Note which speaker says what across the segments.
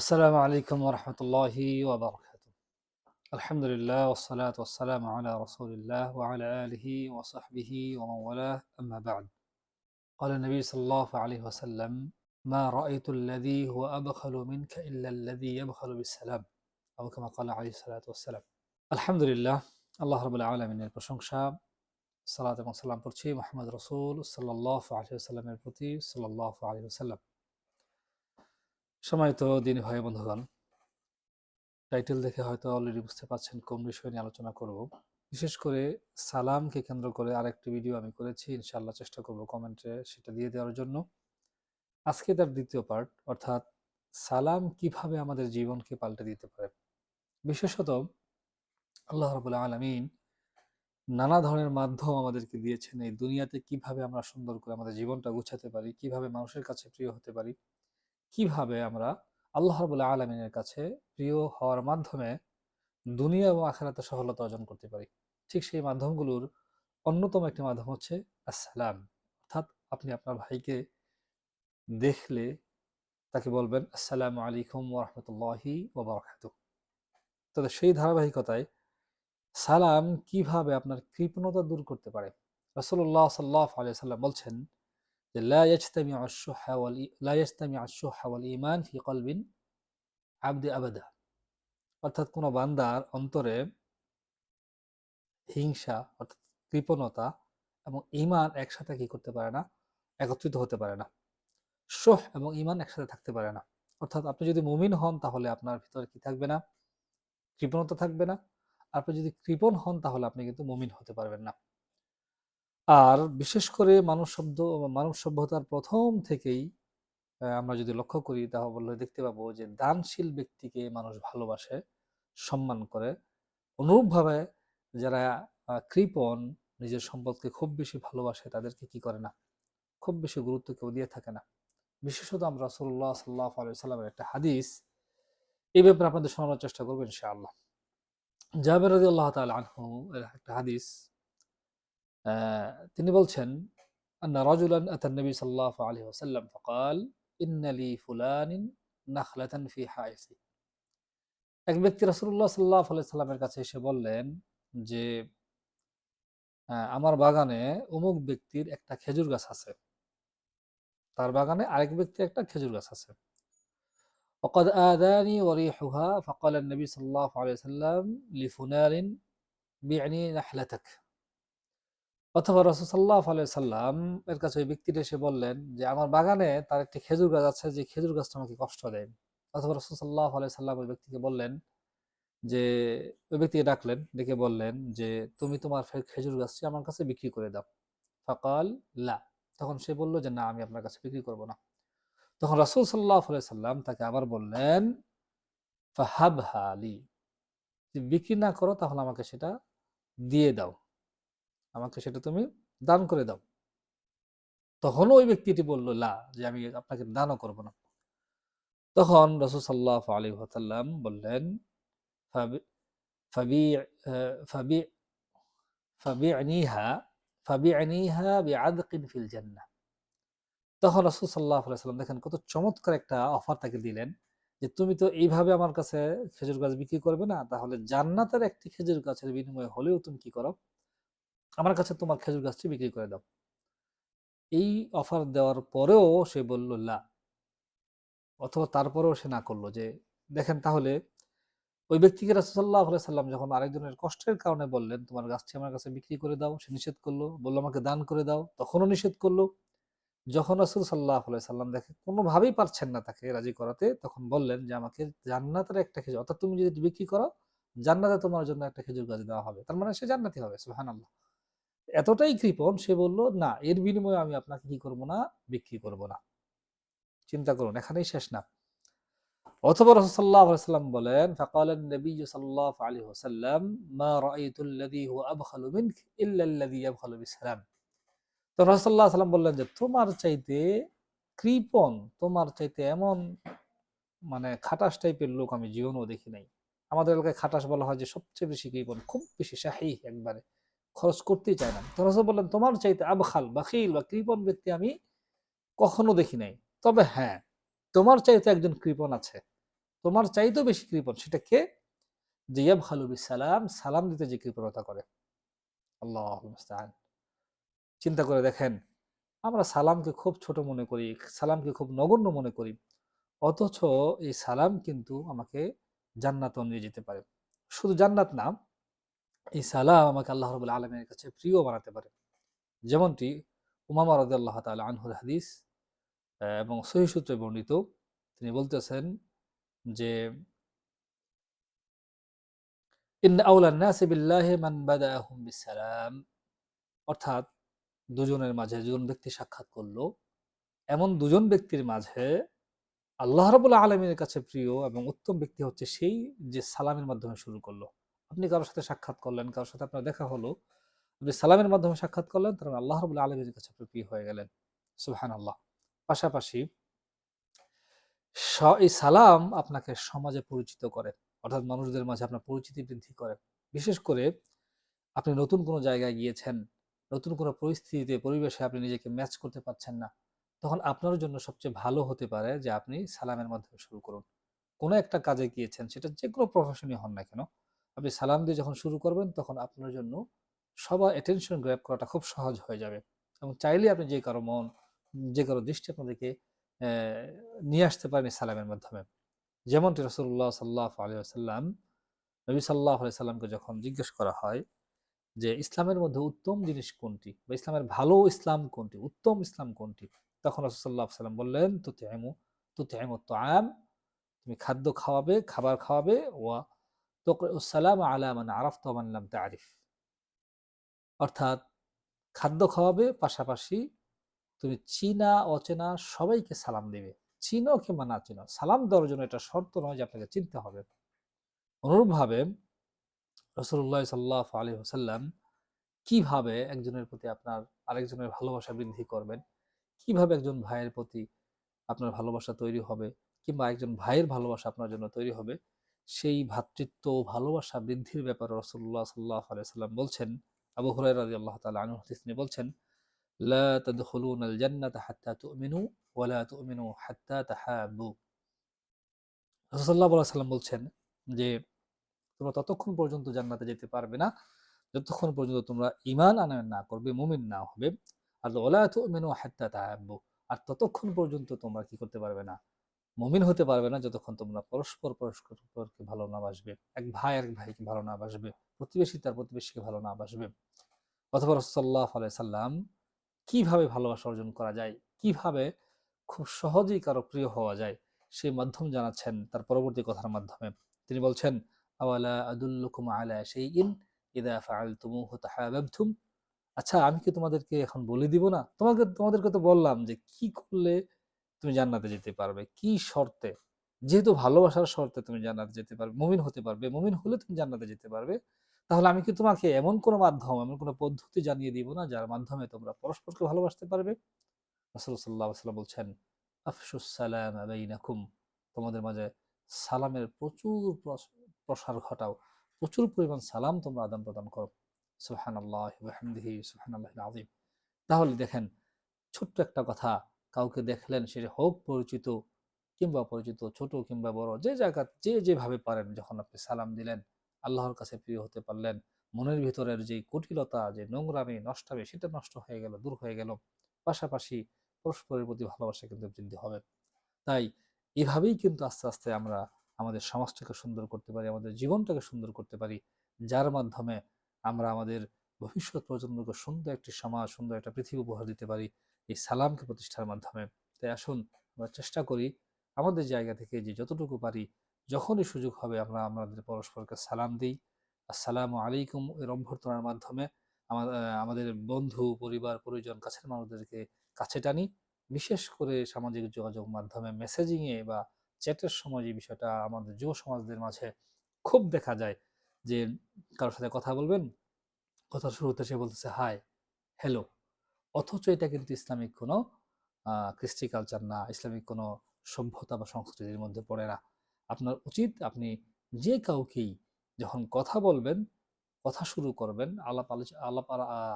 Speaker 1: السلام عليكم ورحمة الله وبركاته الحمد لله والصلاة والسلام على رسول الله وعلى آله وصحبه ومن والاه أما بعد قال النبي صلى الله عليه وسلم ما رأيت الذي هو أبخل منك إلا الذي يبخل بالسلام أو كما قال عليه الصلاة والسلام الحمد لله আল্লাহ রবুল্লা আলমিনের প্রশংসা সালাত এবং সাল্লাম পড়ছি মোহাম্মদ রসুল সাল্লাহ আলী সাল্লামের প্রতি সাল্লাহ আলী সাল্লাম সময় তো দিন ভাই বন্ধুগণ। টাইটেল দেখে হয়তো অলরেডি বুঝতে পারছেন কোন বিষয় নিয়ে আলোচনা করব। বিশেষ করে সালামকে কেন্দ্র করে আরেকটি ভিডিও আমি করেছি, ইনশাআল্লাহ চেষ্টা করব কমেন্টে সেটা দিয়ে দেওয়ার জন্য। আজকে তার দ্বিতীয় পার্ট অর্থাৎ সালাম কীভাবে আমাদের জীবনকে পাল্টে দিতে পারে। বিশেষত আল্লাহ রবুল্লা আলমিন নানা ধরনের মাধ্যম আমাদেরকে দিয়েছেন এই দুনিয়াতে কীভাবে আমরা সুন্দর করে আমাদের জীবনটা গুছাতে পারি, কীভাবে মানুষের কাছে প্রিয় হতে পারি। কীভাবে আমরা আল্লাহ রবুল্লা আলমিনের কাছে প্রিয় হওয়ার মাধ্যমে দুনিয়া এবং আখেরাতে সফলতা অর্জন করতে পারি? ঠিক সেই মাধ্যমগুলোর অন্যতম একটি মাধ্যম হচ্ছে আসসালাম। অর্থাৎ আপনি আপনার ভাইকে দেখলে তাকে বলবেন, আসসালামু আলাইকুম ওরহমতুল্লাহি ওবরাকাতু তবে সেই ধারাবাহিকতায় সালাম কীভাবে আপনার কৃপণতা দূর করতে পারে? রসুল্লাহ সাল্লাহ আলিয়া সাল্লাম বলছেন যে লা ইয়াজতামি আশ-শুহা ওয়াল ই- লা ইয়াজতামি আশ-শুহা ওয়াল ঈমান ফি কলবিন আবদি আবাদা। অর্থাৎ কোনো বান্দার অন্তরে হিংসা, অর্থাৎ কৃপণতা এবং ঈমান একসাথে কি করতে পারে না? একত্রিত হতে পারে না। শোহ এবং ইমান একসাথে থাকতে পারে না। অর্থাৎ আপনি যদি মুমিন হন তাহলে আপনার ভিতরে কি থাকবে না? কৃপণতা থাকবে না। আপনি যদি কৃপণ হন তাহলে আপনি কিন্তু মুমিন হতে পারবেন না। আর বিশেষ করে মানব শব্দ, মানব সভ্যতার প্রথম থেকেই আমরা যদি লক্ষ্য করি তাহলে দেখতে পাবো যে দানশীল ব্যক্তিকে মানুষ ভালোবাসে, সম্মান করে। অনুরূপভাবে যারা কৃপণ নিজের সম্পদকে খুব বেশি ভালোবাসে তাদেরকে কি করে না? খুব বেশি গুরুত্ব কেউ দিয়ে থাকে না। বিশেষত আমরা রাসূলুল্লাহ সাল্লাহ আলি সাল্লামের একটা হাদিস, এই ব্যাপারে আপনাদের শোনানোর চেষ্টা করব ইনশাআল্লাহ। জাবের আল্লাহ তাআলা আনহু একটা হাদিস তিনি বলছেন أن رجلا أتى النبي صلى الله عليه وسلم فقال إن لي فلان نخلة في حائطي এক ব্যক্তি রাসূলুল্লাহ সাল্লাল্লাহু আলাইহি সাল্লামের কাছে এসে বললেন যে আহ, আমার বাগানে অমুক ব্যক্তির একটা খেজুর গাছ আছে তার বাগানে আরেক ব্যক্তির একটা খেজুর গাছ আছে وقد آذاني وريحها فقال النبي صلى الله عليه وسلم لفلان بعني نحلتك অথবা রসুল সাল্লাহ সাল্লাম এর কাছে ওই ব্যক্তিটা এসে বললেন যে, আমার বাগানে তার একটি খেজুর গাছ আছে, যে খেজুর গাছটা আমাকে কষ্ট দেয়। অথবা রসুল সাল্লাহ সাল্লাম ওই ব্যক্তিকে বললেন যে, ওই ব্যক্তিকে ডাকলেন, ডেকে বললেন যে, তুমি তোমার খেজুর গাছটি আমার কাছে বিক্রি করে দাও। ফাকাল, লা। তখন সে বলল যে, না, আমি আপনার কাছে বিক্রি করব না। তখন রাসূল সাল্লাহ সাল্লাম তাকে আবার বললেন, ফাহাবহা আলী যদি বিক্রি না করো তাহলে আমাকে সেটা দিয়ে দাও। আমাকে সেটা তুমি দান করে দাও। তখনও ওই ব্যক্তিটি বলল, লা, যে আমি আপনাকে দানও করব না। তখন রসুল সাল্লাহ আলী সাল্লাম বললেন তখন রসুল সাল্লাহ সাল্লাম দেখেন কত চমৎকার একটা অফার তাকে দিলেন, যে তুমি তো এইভাবে আমার কাছে খেজুর গাছ বিক্রি করবে না, তাহলে জান্নাতের একটি খেজুর গাছের বিনিময়ে হলেও তুমি কি করো? আমার কাছে তোমার খেজুর গাছটি বিক্রি করে দাও। এই অফার দেওয়ার পরেও সে বলল লা অথবা তারপরেও সে না করল যে, দেখেন তাহলে ওই ব্যক্তিকে রাসুল্লাহ সাল্লাম যখন আরেকজনের কষ্টের কারণে বললেন, তোমার গাছটি আমার কাছে বিক্রি করে দাও। সে নিষেধ করল, বলল, আমাকে দান করে দাও। তখনও নিষেধ করল। যখন রাসুল সাল্লাহ সাল্লাম দেখে কোনোভাবেই পারছেন না তাকে রাজি করাতে, তখন বললেন যে, আমাকে জান্নাতের একটা খেজুর, অর্থাৎ তুমি যদি বিক্রি করো, জান্নাতে তোমার জন্য একটা খেজুর গাছ দেওয়া হবে। তার মানে সে জান্নাতি হবে সুহান আল্লাহ এতটাই কৃপণ সে বলল না এর বিনিময়ে আমি আপনাকে কি করব না বিক্রি করব না চিন্তা করুন এখানেই শেষ না অথবা রাসূলুল্লাহ সাল্লাম বলেন فقال النبي صلى الله عليه وسلم ما رأيت الذي هو أبخل منك إلا الذي يبخل بالسلام তো রাসূলুল্লাহ সাল্লাম বললেন যে তোমার চাইতে কৃপণ তোমার চাইতে এমন মানে খাটাস টাইপের লোক আমি জীবনেও দেখি নাই আমাদের এলাকায় খাটাস বলা হয় যে সবচেয়ে বেশি কৃপণ খুব বেশি শাহী একবারে খরচ করতেই চায় না। তো রাসূল বললেন, তোমার চাইতে আবখাল বাখিল বা কৃপণ ব্যক্তি আমি কখনো দেখি নাই। তবে হ্যাঁ তোমার চাইতে একজন কৃপণ আছে। তোমার চাইতেও বেশি কৃপণ। সেটা কে? যে ইয়াবখালু বিসালাম, সালাম দিতে যে কৃপণতা করে। আল্লাহ চিন্তা করে দেখেন, আমরা সালামকে খুব ছোট মনে করি, সালামকে খুব নগণ্য মনে করি। অথচ এই সালাম কিন্তু আমাকে জান্নাত নিয়ে যেতে পারে। শুধু জান্নাত না এই সালাম আমাকে আল্লাহ রবুল্লা আলমের কাছে প্রিয় বানাতে পারে। যেমনটি উমামা রদ আল্লাহ তালা আনহুর হাদিস এবং সহি সূত্রে বর্ণিত, তিনি বলতেছেন যে অর্থাৎ দুজনের মাঝে দুজন ব্যক্তি সাক্ষাৎ করল। এমন দুজন ব্যক্তির মাঝে আল্লাহ রাবুল আলমীর কাছে প্রিয় এবং উত্তম ব্যক্তি হচ্ছে সেই যে সালামের মাধ্যমে শুরু করল। আপনি কারোর সাথে সাক্ষাৎ করলেন, কারোর সাথে আপনার দেখা হলো, আপনি সালামের মাধ্যমে সাক্ষাৎ করলেন, তার মানে আল্লাহ রাবুল আলমীর কাছে আপনি প্রিয় হয়ে গেলেন। সুবহান আল্লাহ পাশাপাশি এই সালাম আপনাকে সমাজে পরিচিত করে, অর্থাৎ মানুষদের মাঝে আপনার পরিচিতি বৃদ্ধি করে। বিশেষ করে আপনি নতুন কোনো জায়গায় গিয়েছেন, নতুন কোনো পরিস্থিতিতে, পরিবেশে আপনি নিজেকে ম্যাচ করতে পারছেন না, তখন আপনার জন্য সবচেয়ে ভালো হতে পারে যে আপনি সালামের মাধ্যমে শুরু করুন। কোনো একটা কাজে গিয়েছেন, সেটা যে কোনো প্রফেশনই হন না কেন আপনি সালাম দিয়ে যখন শুরু করবেন, তখন আপনার জন্য সবার অ্যাটেনশন গ্র্যাব করাটা খুব সহজ হয়ে যাবে। এবং চাইলে আপনি যে কারও মন, যে কারও দৃষ্টি আপনাদেরকে নিয়ে আসতে পারেন সালামের মাধ্যমে। যেমনটি রসুল্লাহ সাল্লাহ আলিয়াল্লাম নবী সাল্লাহ সাল্লামকে যখন জিজ্ঞেস করা হয় যে, ইসলামের মধ্যে উত্তম জিনিস কোনটি? বা ইসলামের ভালো ইসলাম কোনটি? উত্তম ইসলাম কোনটি? তখন রসুল্লাহ সাল্লাম বললেন তুতে এমু তুতে এমু তো আম তুমি খাদ্য খাওয়াবে, খাবার খাওয়াবে, ওয়া অর্থাৎ খাদ্য খাওয়াবে, পাশাপাশি তুমি চীনা, অচেনা সবাইকে সালাম দেবে। চিনো কিংবা না চিনো, সালাম দেওয়ার জন্য এটা শর্ত নয় যে আপনাকে চিনতে হবে। অনুরূপভাবে রসুল্লাহ সাল্লাহ আলী হোসাল্লাম কীভাবে একজনের প্রতি আপনার আরেকজনের ভালোবাসা বৃদ্ধি করবেন? কীভাবে একজন ভাইয়ের প্রতি আপনার ভালোবাসা তৈরি হবে? কিংবা একজন ভাইয়ের ভালোবাসা আপনার জন্য তৈরি হবে? সেই ভ্রাতৃত্ব ও ভালোবাসা বৃদ্ধির ব্যাপারে রসুল্লাহ সাল্লাহ আলাইসাল্লাম বলছেন, আবু হুরাই রাজি আল্লাহ তালা আনু তিনি বলছেন, লা তাদখুলুন আল জান্নাত হাত্তা তুমিনু ওয়ালা তুমিনু হাত্তা তাহাবু রসুল্লাহ সাল্লাম বলছেন যে, তোমরা ততক্ষণ পর্যন্ত জান্নাতে যেতে পারবে না, যতক্ষণ পর্যন্ত তোমরা ইমান আনয়ন না করবে, মুমিন না হবে। আর ওলা তুমিনু হাত্তা তাহাবু আর ততক্ষণ পর্যন্ত তোমরা কি করতে পারবে না? মুমিন হতে পারবে না যতক্ষণ তোমরা পরস্পর পরস্পরকে ভালো না বাসবে। এক ভাই এক ভাইকে ভালো না বাসবে। প্রতিবেশী তার প্রতিবেশীকে ভালো না বাসবে। অথবা রসল্লাহ সাল্লাম কীভাবে ভালোবাসা অর্জন করা যায়? কীভাবে খুব সহজেই কারও প্রিয় হওয়া যায়? সেই মাধ্যম জানাচ্ছেন তার পরবর্তী কথার মাধ্যমে। তিনি বলছেন আদুল্লুকুম আলা সেই আচ্ছা আমি কি তোমাদেরকে এখন বলে দিব না? তোমাকে তোমাদেরকে তো বললাম যে কি করলে তুমি জান্নাতে যেতে পারবে। কি শর্তে? যেহেতু ভালোবাসার শর্তে তুমি জান্নাতে যেতে পারবে, মুমিন হতে পারবে, মুমিন হলে তুমি জান্নাতে যেতে পারবে। তাহলে আমি কি তোমাকে এমন কোনো মাধ্যম, এমন কোনো পদ্ধতি জানিয়ে দিব না, যার মাধ্যমে তোমরা পরস্পরকে ভালোবাসতে পারবে? আলাইহি ওয়াসাল্লাম বলছেন আফশুস সালাম বাইনাকুম তোমাদের মাঝে সালামের প্রচুর প্রস- প্রসার ঘটাও। প্রচুর পরিমাণ সালাম তোমরা আদান প্রদান করো। সুবহানাল্লাহ ওয়া বিহামদিহি, সুবহানাল্লাহিল আযীম। তাহলে দেখেন, ছোট্ট একটা কথা কাউকে দেখলেন সে হোক পরিচিত কিংবা অপরিচিত, ছোট কিংবা বড়, যে জায়গা, যে যেভাবে পারেন যখন আপনি সালাম দিলেন, আল্লাহর কাছে প্রিয় হতে পারলেন, মনের ভিতরের যে কুটিলতা, যে নোংরামি, নষ্টামি, সেটা নষ্ট হয়ে গেল, দূর হয়ে গেল, পাশাপাশি পরস্পরের প্রতি ভালোবাসা কিন্তু বৃদ্ধি হবে। তাই এভাবেই কিন্তু আস্তে আস্তে আমরা আমাদের সমাজটাকে সুন্দর করতে পারি, আমাদের জীবনটাকে সুন্দর করতে পারি, যার মাধ্যমে আমরা আমাদের ভবিষ্যৎ প্রজন্মকে সুন্দর একটি সমাজ, সুন্দর একটা পৃথিবী উপহার দিতে পারি এই সালামকে প্রতিষ্ঠার মাধ্যমে। তাই আসুন, আমরা চেষ্টা করি আমাদের জায়গা থেকে যে যতটুকু পারি, যখনই সুযোগ হবে আমরা আমাদের পরস্পরকে সালাম দিই। আসসালামু আলাইকুম এর অভ্যর্থনার মাধ্যমে আমাদের বন্ধু, পরিবার, পরিজন, কাছের মানুষদেরকে কাছে টানি। বিশেষ করে সামাজিক যোগাযোগ মাধ্যমে মেসেজিংয়ে বা চ্যাটের সময় যে বিষয়টা আমাদের যুব সমাজদের মাঝে খুব দেখা যায় যে কারোর সাথে কথা বলবেন কথা শুরুতে সে বলতেছে, হাই হ্যালো অথচ এটা কিন্তু ইসলামিক কোনো কৃষ্টি কালচার না, ইসলামিক কোনো সভ্যতা বা সংস্কৃতির মধ্যে পড়ে না। আপনার উচিত আপনি যে কাউকেই যখন কথা বলবেন, কথা শুরু করবেন, আলাপ আলাপ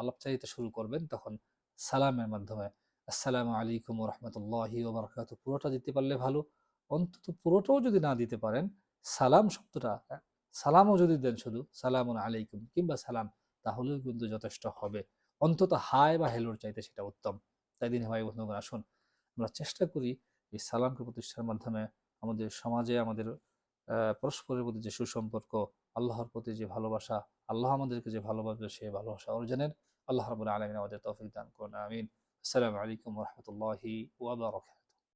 Speaker 1: আলাপচারিতা শুরু করবেন, তখন সালামের মাধ্যমে, আসসালামু আলাইকুম রহমতুল্লাহি ওবরাকাত পুরোটা দিতে পারলে ভালো। অন্তত পুরোটাও যদি না দিতে পারেন, সালাম শব্দটা, সালামও যদি দেন শুধু, সালামুন আলাইকুম কিংবা সালাম তাহলেও কিন্তু যথেষ্ট হবে। অন্তত হাই বা হেলোর চাইতে সেটা উত্তম। তাই দিন ভাই বন্ধুগণ, আসুন, আমরা চেষ্টা করি এই সালামকে প্রতিষ্ঠার মাধ্যমে আমাদের সমাজে আমাদের পরস্পরের প্রতি যে সুসম্পর্ক, আল্লাহর প্রতি যে ভালোবাসা, আল্লাহ আমাদেরকে যে ভালোবাসবে সে ভালোবাসা অর্জনের আল্লাহ রাবুল আলমিন আমাদের তৌফিক দান করুন। আমিন। আসসালামু আলাইকুম রহমতুল্লাহি ওয়াবারাকাতুহু